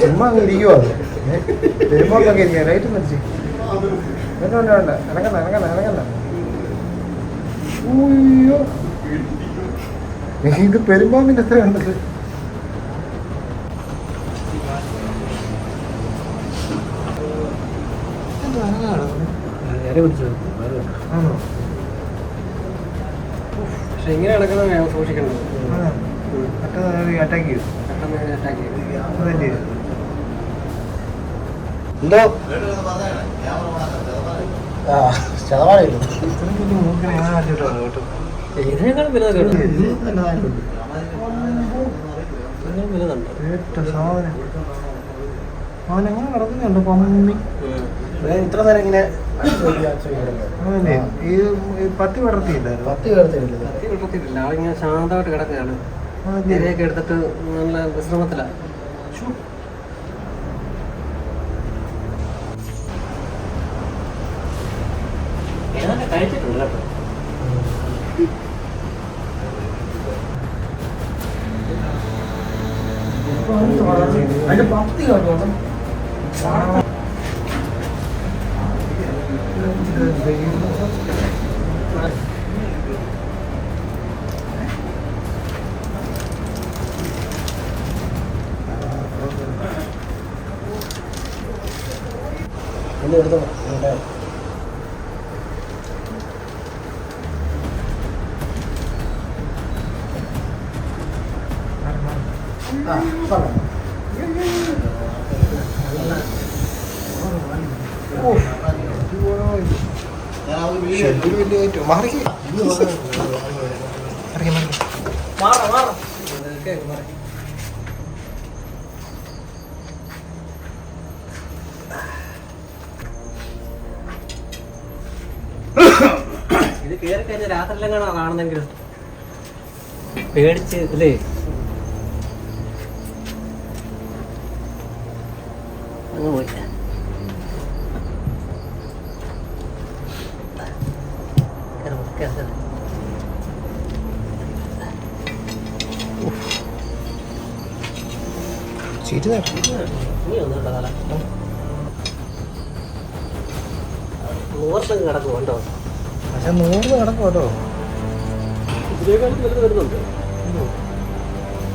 ചുമ്മാ ഇരിക്കുവാ പെരുമ്പോണ്ടൊക്കെ ഇരിക്കുക ലൈറ്റ് മരിച്ച് വേണ്ട വേണ്ട വേണ്ട ഇറങ്ങണ്ട ഇറങ്ങണ്ട ഇറങ്ങണ്ട ഉയ്യോ ഇത് പെരുമ്പാമ്പിന്റെ എത്ര കണ്ടത് ആണോ പക്ഷെ ഇങ്ങനെ കിടക്കുന്നത് സൂക്ഷിക്കണം അറ്റാക്ക് ചെയ്തു എന്തോ? ആ വലിയ മൂക്കിനെ ഞാൻ ആദ്യമായിട്ടാണ് കേട്ടോ ഇതിനേക്കാളും വലുത് കേട്ടോ. ഇത് നല്ലതായിട്ടുണ്ട് ഇതിനേക്കാളും വലുതുണ്ട് ഏറ്റ സാധനം അവൻ എങ്ങനെ കിടക്കുന്നുണ്ട് പമ്മി ഇത്ര നേരം ഇങ്ങനെ ഈ പത്തി പടർത്തിയില്ലായിരുന്നു പത്തി കേടത്തില്ല കത്തി വിട്ടത്തിട്ടില്ല ആളിങ്ങനെ ശാന്തമായിട്ട് കിടക്കുകയാണ്. ഇരയൊക്കെ എടുത്തിട്ട് നല്ല വിശ്രമത്തിലാണ് കഴിച്ചിട്ടുണ്ട് കേട്ടോ. അതിന്റെ പത്തി കേട്ടോ ഒന്ന് എടുത്തോ. ആ, പറഞ്ഞോ. ഷെഡിൽ വലിയ ഇറങ്ങി മാറി ഇതൊക്കെ മാറി. കാണോ കാണുന്നെങ്കിൽ പേടിച്ച് അല്ലേ അങ്ങ് പോയി. ചീറ്റ് നീ കിടക്കുന്നുണ്ടോ ഞാൻ നൂറ് കിടക്കും കേട്ടോ ഇതിനേക്കാളും വരുന്നുണ്ട്.